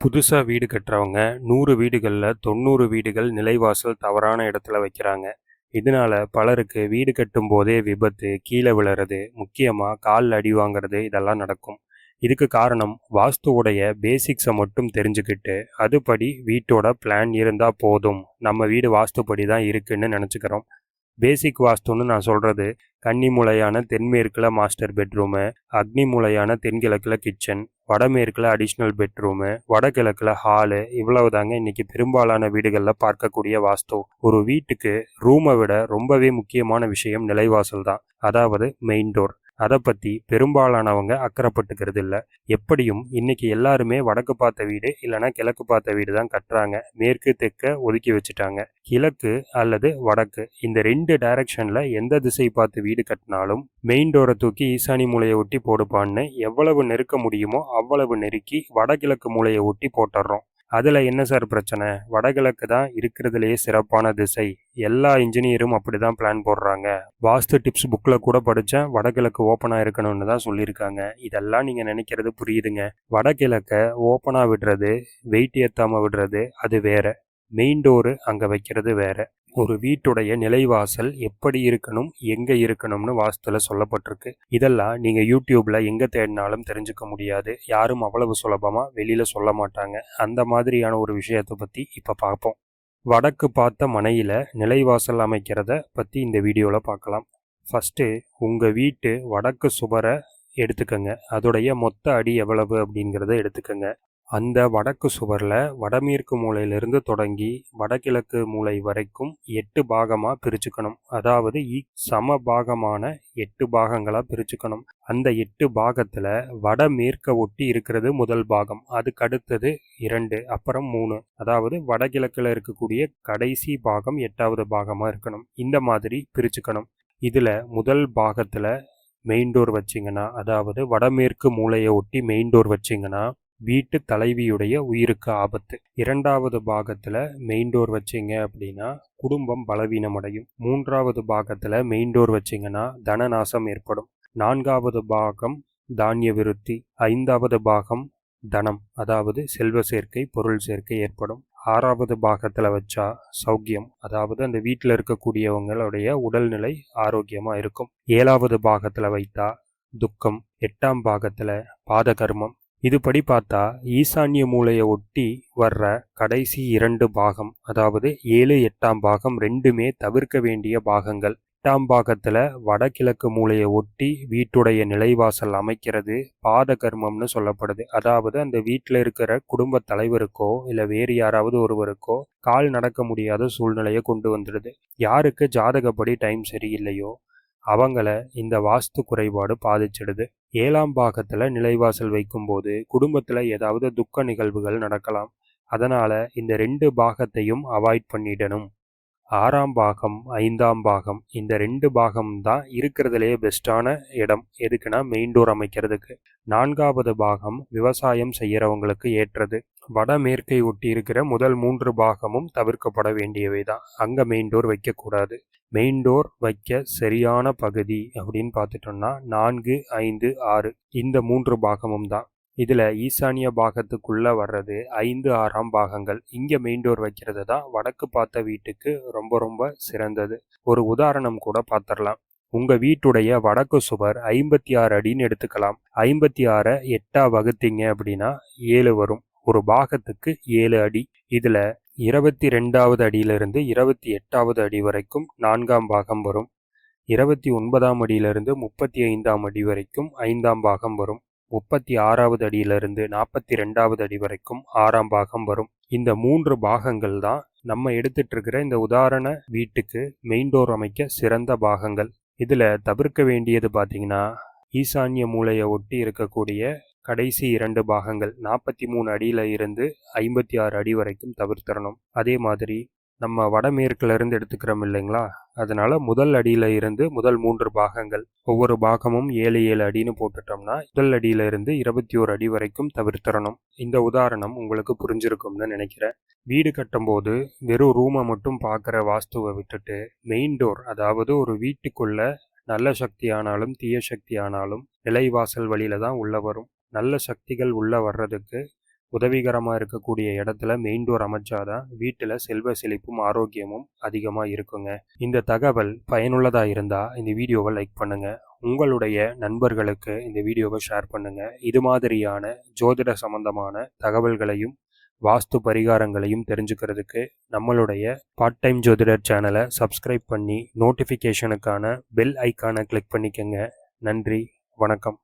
புதுசாக வீடு கட்டுறவங்க நூறு வீடுகளில் தொண்ணூறு வீடுகள் நிலைவாசல் தவறான இடத்துல வைக்கிறாங்க. இதனால பலருக்கு வீடு கட்டும் போதே விபத்து கீழே விழுறது முக்கியமாக காலில் அடி வாங்குறது இதெல்லாம் நடக்கும். இதுக்கு காரணம் வாஸ்துவுடைய பேசிக்ஸை மட்டும் தெரிஞ்சுக்கிட்டு அதுபடி வீட்டோட பிளான் இருந்தால் போதும். நம்ம வீடு வாஸ்துப்படி தான் இருக்குன்னு நினச்சிக்கிறோம். பேசிக் வாஸ்துன்னு நான் சொல்கிறது கன்னி மூலையான தென்மேற்கில் மாஸ்டர் பெட்ரூமு அக்னி மூலையான தென்கிழக்கில் கிச்சன் வடமேற்கில் அடிஷ்னல் பெட்ரூமு வடகிழக்கில் ஹாலு இவ்வளவு தாங்க இன்றைக்கி பெரும்பாலான வீடுகளில் பார்க்கக்கூடிய வாஸ்து. ஒரு வீட்டுக்கு ரூமை விட ரொம்பவே முக்கியமான விஷயம் நிலைவாசல் தான். அதாவது மெயின் டோர் அதை பற்றி பெரும்பாலானவங்க அக்கறைப்பட்டுக்கிறது இல்லை. எப்படியும் இன்னைக்கு எல்லாருமே வடக்கு பார்த்த வீடு இல்லைன்னா கிழக்கு பார்த்த வீடு தான் கட்டுறாங்க மேற்கு தெற்க ஒதுக்கி வச்சுட்டாங்க. கிழக்கு அல்லது வடக்கு இந்த ரெண்டு டைரக்ஷனில் எந்த திசை பார்த்து வீடு கட்டினாலும் மெயின் டோரை தூக்கி ஈசானி மூலையை ஒட்டி போடுப்பான்னு எவ்வளவு நெருக்க முடியுமோ அவ்வளவு நெருக்கி வடகிழக்கு மூலையை ஒட்டி போட்டுடுறோம் அதில் என்ன சார் பிரச்சனை? வடகிழக்கு தான் இருக்கிறதுலையே சிறப்பான திசை. எல்லா இன்ஜினியரும் அப்படி தான் பிளான் போடுறாங்க. வாஸ்து டிப்ஸ் புக்கில் கூட படித்தேன் வடகிழக்கு ஓப்பனாக இருக்கணும்னு தான் சொல்லியிருக்காங்க. இதெல்லாம் நீங்கள் நினைக்கிறது புரியுதுங்க. வடகிழக்க ஓப்பனாக விடுறது வெயிட் ஏற்றாமல் விடுறது அது வேற. மெயின் டோரு அங்கே வைக்கிறது வேறு. ஒரு வீட்டுடைய நிலைவாசல் எப்படி இருக்கணும் எங்கே இருக்கணும்னு வாஸ்துல சொல்லப்பட்டிருக்கு. இதெல்லாம் நீங்கள் யூடியூப்பில் எங்கே தேடினாலும் தெரிஞ்சுக்க முடியாது. யாரும் அவ்வளவு சுலபமாக வெளியில் சொல்ல மாட்டாங்க. அந்த மாதிரியான ஒரு விஷயத்தை பற்றி இப்போ பார்ப்போம். வடக்கு பார்த்த மனையில் நிலைவாசல் அமைக்கிறத பற்றி இந்த வீடியோவில் பார்க்கலாம். ஃபஸ்ட்டு உங்கள் வீட்டு வடக்கு சுவரை எடுத்துக்கங்க. அதோடைய மொத்த அடி எவ்வளவு அப்படிங்கிறத எடுத்துக்கங்க. அந்த வடக்கு சுவரில் வடமேற்கு மூலையிலிருந்து தொடங்கி வடகிழக்கு மூலை வரைக்கும் எட்டு பாகமாக பிரிச்சுக்கணும். அதாவது சம பாகமான எட்டு பாகங்களாக பிரிச்சுக்கணும். அந்த எட்டு பாகத்தில் வடமேற்க ஒட்டி இருக்கிறது முதல் பாகம். அதுக்கு அடுத்தது இரண்டு அப்புறம் மூணு. அதாவது வடகிழக்கில் இருக்கக்கூடிய கடைசி பாகம் எட்டாவது பாகமாக இருக்கணும். இந்த மாதிரி பிரிச்சுக்கணும். இதில் முதல் பாகத்தில் மெயின் டோர் வச்சிங்கன்னா அதாவது வடமேற்கு மூலையை ஒட்டி மெயின் டோர் வச்சிங்கன்னா வீட்டு தலைவியுடைய உயிருக்கு ஆபத்து. இரண்டாவது பாகத்தில் மெயின் டோர் வச்சிங்க அப்படின்னா குடும்பம் பலவீனமடையும். மூன்றாவது பாகத்தில் மெயின் டோர் வச்சிங்கன்னா தனநாசம் ஏற்படும். நான்காவது பாகம் தானிய விருத்தி. ஐந்தாவது பாகம் தனம் அதாவது செல்வ சேர்க்கை பொருள் சேர்க்கை ஏற்படும். ஆறாவது பாகத்தில் வச்சா சௌக்கியம் அதாவது அந்த வீட்டில் இருக்கக்கூடியவங்களுடைய உடல்நிலை ஆரோக்கியமாக இருக்கும். ஏழாவது பாகத்தில் வைத்தா துக்கம். எட்டாம் பாகத்தில் பாதகர்மம். இதுபடி பார்த்தா ஈசான்ய மூலையை ஒட்டி வர்ற கடைசி இரண்டு பாகம் அதாவது ஏழு எட்டாம் பாகம் ரெண்டுமே தவிர்க்க வேண்டிய பாகங்கள். எட்டாம் பாகத்தில் வடகிழக்கு மூலையை ஒட்டி வீட்டுடைய நிலைவாசல் அமைக்கிறது பாத கர்மம்னு சொல்லப்படுது. அதாவது அந்த வீட்டில் இருக்கிற குடும்ப தலைவருக்கோ இல்லை வேறு யாராவது ஒருவருக்கோ கால் நடக்க முடியாத சூழ்நிலையை கொண்டு வந்துடுது. யாருக்கு ஜாதகப்படி டைம் சரியில்லையோ அவங்கள இந்த வாஸ்து குறைபாடு பாதிச்சிடுது. ஏழாம் பாகத்தில் நிலைவாசல் வைக்கும்போது குடும்பத்தில் ஏதாவது துக்க நிகழ்வுகள் நடக்கலாம். அதனால் இந்த ரெண்டு பாகத்தையும் அவாய்ட் பண்ணிடணும். ஆறாம் பாகம் ஐந்தாம் பாகம் இந்த ரெண்டு பாகம் தான் இருக்கிறதுலே பெஸ்ட்டான இடம். எதுக்குன்னா மெயின் டோர் அமைக்கிறதுக்கு. நான்காவது பாகம் விவசாயம் செய்கிறவங்களுக்கு ஏற்றது. வடமேற்கை ஒட்டி இருக்கிற முதல் மூன்று பாகமும் தவிர்க்கப்பட வேண்டியவை தான். அங்கே மெயின் டோர் வைக்கக்கூடாது. மெயின் டோர் வைக்க சரியான பகுதி அப்படின்னு பார்த்துட்டோம்னா நான்கு ஐந்து ஆறு இந்த மூன்று பாகமும் தான். இதில் ஈசானிய பாகத்துக்குள்ளே வர்றது ஐந்து ஆறாம் பாகங்கள். இங்கே மெயின் டோர் வைக்கிறது தான் வடக்கு பார்த்த வீட்டுக்கு ரொம்ப ரொம்ப சிறந்தது. ஒரு உதாரணம் கூட பார்த்துடலாம் உங்கள் வீட்டுடைய வடக்கு சுவர் ஐம்பத்தி ஆறு அடின்னு எடுத்துக்கலாம். ஐம்பத்தி ஆறை எட்டா வகுத்தீங்க அப்படின்னா ஏழு வரும். ஒரு பாகத்துக்கு ஏழு அடி. இதில் இருபத்தி ரெண்டாவது அடியிலிருந்து இருபத்தி எட்டாவது அடி வரைக்கும் நான்காம் பாகம் வரும். இருபத்தி ஒன்பதாம் அடியிலிருந்து முப்பத்தி ஐந்தாம் அடி வரைக்கும் ஐந்தாம் பாகம் வரும். முப்பத்தி ஆறாவது அடியிலிருந்து நாற்பத்தி ரெண்டாவது அடி வரைக்கும் ஆறாம் பாகம் வரும். இந்த மூன்று பாகங்கள் தான் நம்ம எடுத்துட்டு இருக்கிற இந்த உதாரண வீட்டுக்கு மெயின் டோர் அமைக்க சிறந்த பாகங்கள். இதில் தவிர்க்க வேண்டியது பார்த்தீங்கன்னா ஈசான்ய மூலையை ஒட்டி இருக்கக்கூடிய கடைசி இரண்டு பாகங்கள் நாற்பத்தி மூணு அடியில் இருந்து ஐம்பத்தி ஆறு அடி வரைக்கும் தவிர்த்தரணும் அதே மாதிரி நம்ம வடமேற்குல இருந்து எடுத்துக்கிறோம் இல்லைங்களா? அதனால முதல் அடியில இருந்து முதல் மூன்று பாகங்கள். ஒவ்வொரு பாகமும் ஏழு ஏழு அடின்னு போட்டுட்டோம்னா முதல் அடியில இருந்து இருபத்தி ஓரு அடி வரைக்கும் தவிர்த்திடணும். இந்த உதாரணம் உங்களுக்கு புரிஞ்சிருக்கும்னு நினைக்கிறேன். வீடு கட்டும்போது வெறும் ரூமை மட்டும் பார்க்குற வாஸ்துவை விட்டுட்டு மெயின் டோர் அதாவது ஒரு வீட்டுக்குள்ள நல்ல சக்தி ஆனாலும் தீய சக்தி ஆனாலும் நிலைவாசல் வழியில தான் உள்ள வரும். நல்ல சக்திகள் உள்ள வர்றதுக்கு உதவிகரமாக இருக்கக்கூடிய இடத்துல மெயின் டோர் அமைச்சாதான் வீட்டில் செல்வ செழிப்பும் ஆரோக்கியமும் அதிகமாக இருக்குங்க. இந்த தகவல் பயனுள்ளதாக இருந்தால் இந்த வீடியோவை லைக் பண்ணுங்கள் உங்களுடைய நண்பர்களுக்கு இந்த வீடியோவை ஷேர் பண்ணுங்கள் இது மாதிரியான ஜோதிட சம்பந்தமான தகவல்களையும் வாஸ்து பரிகாரங்களையும் தெரிஞ்சுக்கிறதுக்கு நம்மளுடைய பார்ட் டைம் ஜோதிடர் சேனலை சப்ஸ்கிரைப் பண்ணி நோட்டிஃபிகேஷனுக்கான பெல் ஐக்கானை கிளிக் பண்ணிக்கங்க. நன்றி வணக்கம்.